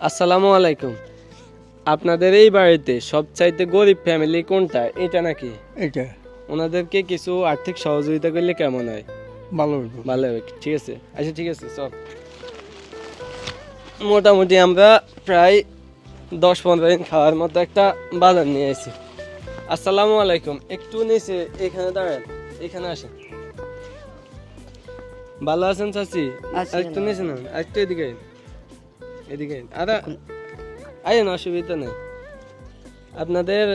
আসসালামু আলাইকুম। আপনাদের এই বাড়িতে সবচাইতে গরিব ফ্যামিলি কোনটা? এটা নাকি? এটা। ওনাদেরকে কিছু আর্থিক সহযোগিতা করলে কেমন হয়? ভালো হইব। ভালো হবে। ঠিক আছে। আচ্ছা ঠিক আছে চল। মোটামুটি আমরা প্রায় দশ পনেরো দিন খাওয়ার মতো একটা বাজার নিয়ে এসেছি আসসালামু আলাইকুম। একটু নিচে এখানে দাঁড়ান। এখানে আসেন। ভালো আছেন চাচি? একটু নিচে না একটু এদিকে। এদিকে। আর আইন অসুবিধা নেই। আপনাদের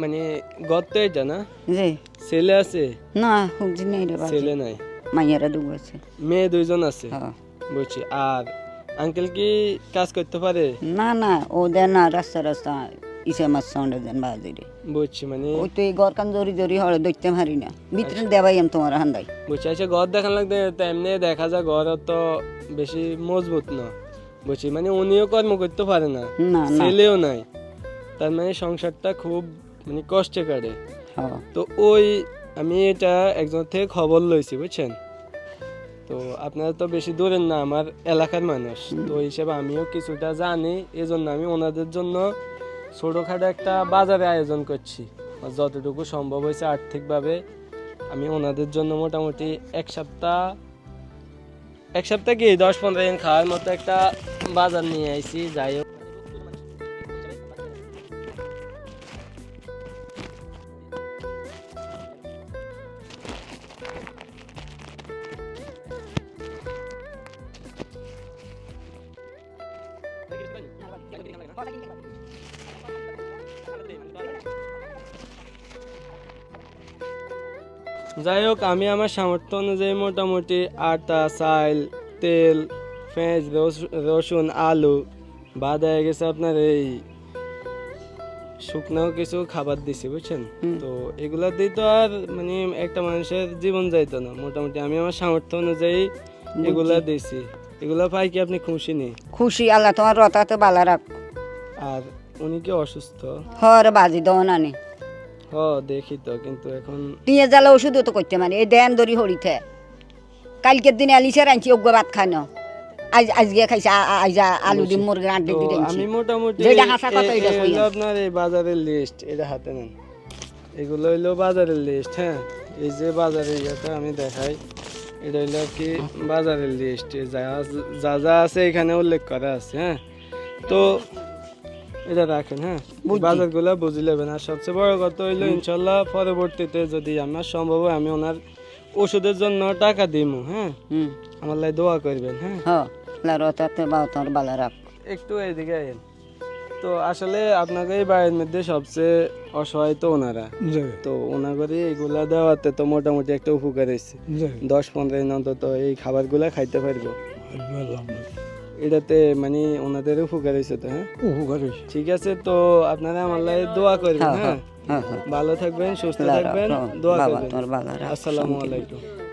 মানে গত এটা না? জি। ছেলে আছে? না নেই রে ছেলে নাই? মাইয়ারা ডুব আছে। মেয়ে দুইজন আছে? হ্যাঁ। বুঝছি আর আঙ্কেল কি কাজ করতে পারে? না না ও দেন না রাস্তা রাস্তা ইসে মাছ সন্ডে দেন বাজিরে বুঝছি মানে ওই তো এই গর কান জরি জরি হলে দেখতে পারি না। ভিতরে দেবাই আমি তোমার হান্দাই বুঝছি আচ্ছা ঘর দেখান লাগতে তেমনি দেখা যায় ঘর তো বেশি মজবুত না। বুঝছি মানে উনিও কর্ম করতে পারে না। ছেলেও নাই। তার মানে সংসারটা খুব মানে কষ্টে কাটে। তো ওই আমি এটা একজন থেকে খবর লইছি বুঝছেন? তো আপনারা তো বেশি দূরের না আমার এলাকার মানুষ। তো ওই হিসেবে আমিও কিছুটা জানি এই জন্য আমি ওনাদের জন্য ছোটোখাটো একটা বাজারে আয়োজন করছি। যতটুকু সম্ভব হয়েছে আর্থিকভাবে আমি ওনাদের জন্য মোটামুটি এক সপ্তাহ এক সপ্তাহ কি দশ পনেরো দিন খাওয়ার মতো একটা বাজার নিয়ে আইছি, যাই হোক। যাই হোক, আমি আমার সামর্থ্য অনুযায়ী মোটামুটি আটা, চাল, তেল পেঁয়াজ রস- রসুন আলু বাদ হয়ে গেছে আপনার এই শুকনো কিছু খাবার দিছি বুঝছেন? তো এগুলা দিয়ে তো আর মানে একটা মানুষের জীবন যাইতো না। মোটামুটি আমি আমার সামর্থ্য অনুযায়ী এগুলা দিছি এগুলা পাই কি আপনি খুশি নেই খুশি আল্লাহ তোমার রতাতে বালা রাখ। আর উনি কি অসুস্থ? হর বাজি দাও না নে। হ দেখি তো কিন্তু এখন টিয়ে জ্বালা ওষুধও তো করতে মানে এই দেন দরি হরিতে কালকের দিনে আলিছে রাঁচি অজ্ঞ ভাত খাই না। আজ আজকে খাইছে আজ আলু ডিম মুরগি আন্ডে তো দিয়ে আমি মোটামুটি যেটা হাসা কথা এটা কই আপনার এই বাজারের লিস্ট এটা হাতে নেন। এগুলো হইল বাজারের লিস্ট হ্যাঁ? এই যে বাজারের ইয়েটা আমি দেখাই এটা হইল কি বাজারের লিস্ট যা যা আছে এখানে উল্লেখ করা আছে হ্যাঁ? তো এটা রাখেন হ্যাঁ? বাজারগুলো বুঝে নেবেন। আর সবচেয়ে বড় কথা হইল ইনশাল্লাহ পরবর্তীতে যদি আমার সম্ভব হয় আমি ওনার ওষুধের জন্য টাকা দিব হ্যাঁ? আমার লাই দোয়া করবেন হ্যাঁ। রাখ একটু এদিকে আইন। তো আসলে আপনাকে এই বাড়ির মধ্যে সবচেয়ে অসহায় তো ওনারা। তো ওনাগরে এগুলা দেওয়াতে তো মোটামুটি একটা উপকার হয়েছে। দশ পনেরো দিন অন্তত এই খাবারগুলা খাইতে পারব। এটাতে মানে ওনাদের উপকার হয়েছে তো হ্যাঁ? উপকার হইছে। ঠিক আছে তো আপনারা আমার লাই দোয়া করবেন হ্যাঁ হ্যাঁ হ্যাঁ? ভালো থাকবেন সুস্থ থাকবেন দোয়া করবেন। আসসালামু আলাইকুম।